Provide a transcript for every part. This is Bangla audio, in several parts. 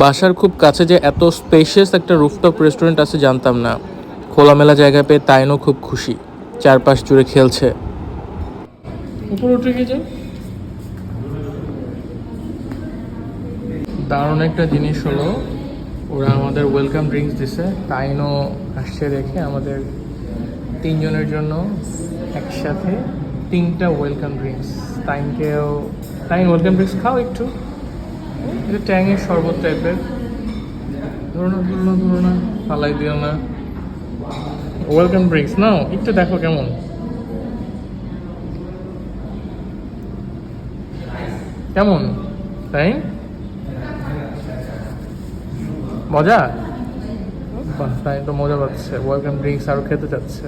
বাসার খুব কাছে যে এত স্পেশিয়াস একটা রুফটপ রেস্টুরেন্ট আছে জানতাম না। খোলামেলা জায়গা পেয়ে তাইনও খুব খুশি। চারপাশ জুড়ে খেলছে। উঠে দারুণ একটা জিনিস হলো, ওরা আমাদের ওয়েলকাম ড্রিঙ্কস দিছে। তাইনও আসছে দেখে আমাদের তিনজনের জন্য একসাথে তিনটা ওয়েলকাম ড্রিঙ্কস তাইনকেও তাইন ওয়েলকাম ড্রিঙ্কস খাও একটু। এটা ট্যাঙের শরবত টাইপের ধরো না, ধরো ধরো না, ফালাই দিও না। ওয়েলকাম ড্রিঙ্কস নাও, একটু দেখো কেমন। কেমন? তাই? মজা? তাই তো মজা পাচ্ছে। ওয়েলকাম ড্রিঙ্কস আরও খেতে চাচ্ছে।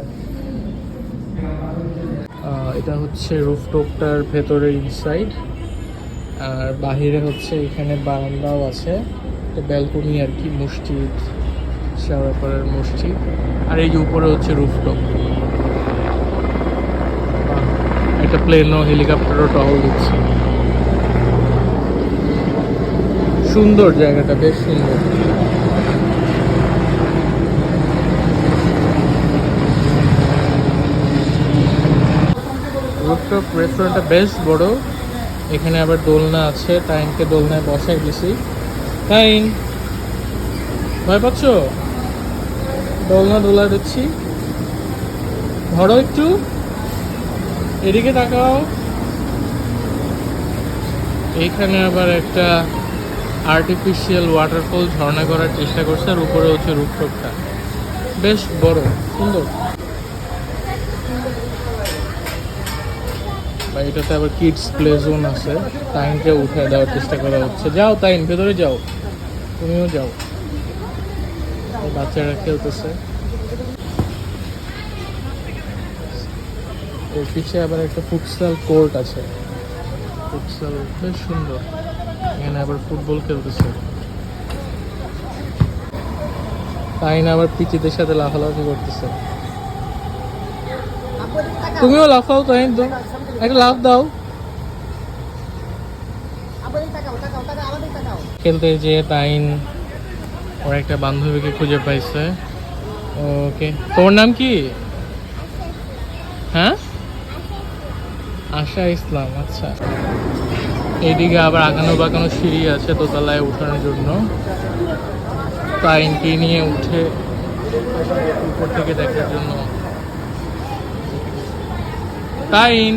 এটা হচ্ছে রুফটপটার ভেতরে ইনসাইড আর বাহিরে হচ্ছে এখানে বারান্দাও আছে। ব্যালকনি আর কি, মসজিদ শাওয়াপাড়ার মসজিদ। আর এই যে উপরে হচ্ছে রুফটপ একটা প্লেনও হেলিকপ্টারও টহল দিচ্ছে। সুন্দর জায়গাটা, বেশ সুন্দর। রুফটপ রেস্টুরেন্টটা বেশ বড়। এখানে আবার দোলনা আছে, টাইমকে দোলনায় বসাই দিছি। টাইম, ভয় পাচ্ছ? দোলনা দোলা দিচ্ছি। ধরো একটু। এদিকে তাকাও। এইখানে আবার একটা আর্টিফিশিয়াল ওয়াটারফল ঝর্ণা করার চেষ্টা করছে, আর উপরে হচ্ছে রুফটপটা বেশ বড়, সুন্দর। বা এটাতে আবার কিডস প্লে জোন আছে। টাইমকে উঠে দেওয়ার চেষ্টা করা হচ্ছে। যাও টাইম ভেতরে যাও। তুমিও যাও। বাচ্চারা খেলতেছে। ওর পিছে আবার একটা ফুটসাল কোর্ট আছে। ফুটসাল বেশ সুন্দর। এখানে আবার ফুটবল খেলতেছে। তাই না আবার পিচিদের সাথে লাফালাফি করতেছে। তুমিও লাফাও তাই তো। একটা লাফ দাও। খেলতে যে তাইন ওর একটা বান্ধবীকে খুঁজে পাইছে। ওকে তোর নাম কি? হ্যাঁ? আশা ইসলাম আচ্ছা। এইদিকে আবার আগানো বাগানো সিঁড়ি আছে দোতলায় উঠানোর জন্য। তাইনকে নিয়ে উঠে উপর থেকে দেখার জন্য। তাইন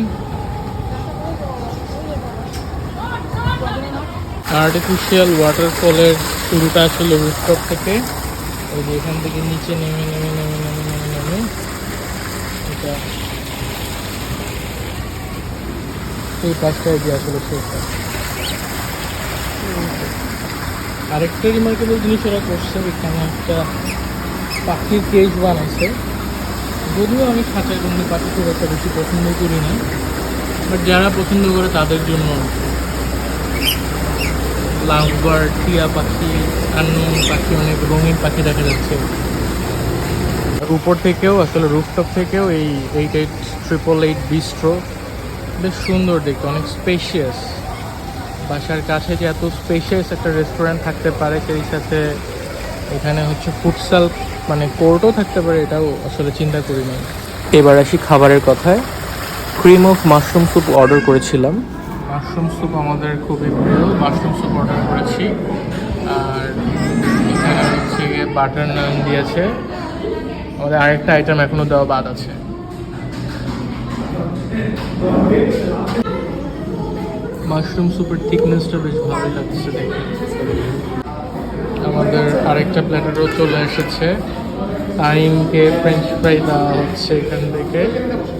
আর্টিফিশিয়াল ওয়াটারফলের শুরুটা আসলে রুফটপ থেকে। ওই যে এখান থেকে নিচে নেমে নেমে নেমে নেমে নেমে নেমে। এটা এই পাশটায় যে আসলে শেষ হয়। আরেকটা রিমার্কেবল জিনিস ওরা করছে, এখানে একটা পাখির কেজ বানাইছে যদিও আমি খাঁচার কোনো পাখি খুব একটা বেশি পছন্দ করি না বাট যারা পছন্দ করে তাদের জন্য লাভবার টিয়া পাখি, আননোন পাখি, অনেক রঙিন পাখি দেখা যাচ্ছে। উপর থেকেও, আসলে রুফটপ থেকেও এই eight eight triple eight bistro বেশ সুন্দর দেখতে, অনেক স্পেশিয়াস বাসার কাছে যে এত স্পেশিয়াস একটা রেস্টুরেন্ট থাকতে পারে, সেই সাথে এখানে হচ্ছে ফুটসাল মানে কোর্টও থাকতে পারে, এটাও আসলে চিন্তা করি নাই। এবার আসি খাবারের কথায়। Cream of mushroom soup order করেছিলাম। মাশরুম স্যুপ আমাদের খুবই প্রিয়। মাশরুম স্যুপ অর্ডার করেছি। আর এখানে হচ্ছে গিয়ে বাটার নান দিয়েছে। আমাদের আরেকটা আইটেম এখনও দেওয়া বাদ আছে। মাশরুম স্যুপের থিকনেসটা বেশ ভালোই লাগছে দেখে আমাদের আরেকটা প্ল্যাটারও চলে এসেছে। টাইমকে ফ্রেঞ্চ ফ্রাই দেওয়া হচ্ছে এখান থেকে।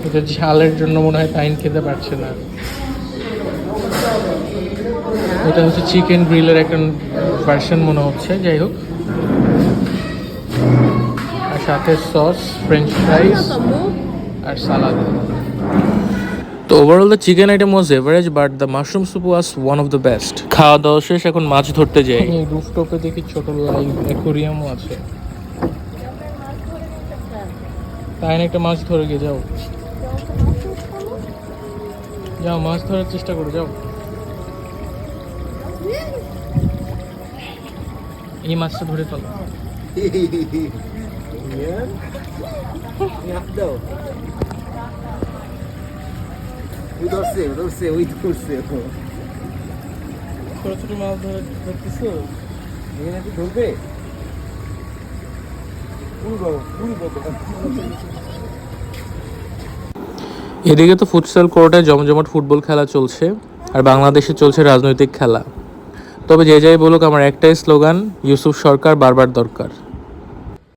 এটা ঝালের জন্য মনে হয় টাইম খেতে পারছে না। এটা হচ্ছে চিকেন গ্রিলের একটা ভার্সন মনে হচ্ছে, যাই হোক। আর সাথে সস ফ্রেঞ্চ ফ্রাইস আর সালাদ তো overall the chicken item was average but the mushroom soup was one of the best খাওয়া দাওয়া শেষ, এখন মাছ ধরতে যাই। রুফটপে দেখি ছোট লাইভ অ্যাকোরিয়ামও আছে। তাই একটা মাছ ধরে গিয়ে যাও। যাও, মাছ ধরার চেষ্টা করো, যাও। এই মাছটা ধরে ফেলো ওই ছোট ছোট মাছ ধরে ধরতেছো? এখানে তুই ধরবে পুরো পুরো এদিকে তো ফুটসাল কোর্টে জমজমাট ফুটবল খেলা চলছে, আর বাংলাদেশে চলছে রাজনৈতিক খেলা। তবে যে যাই বলুক, আমার একটাই স্লোগান ইউসুফ সরকার বারবার দরকার।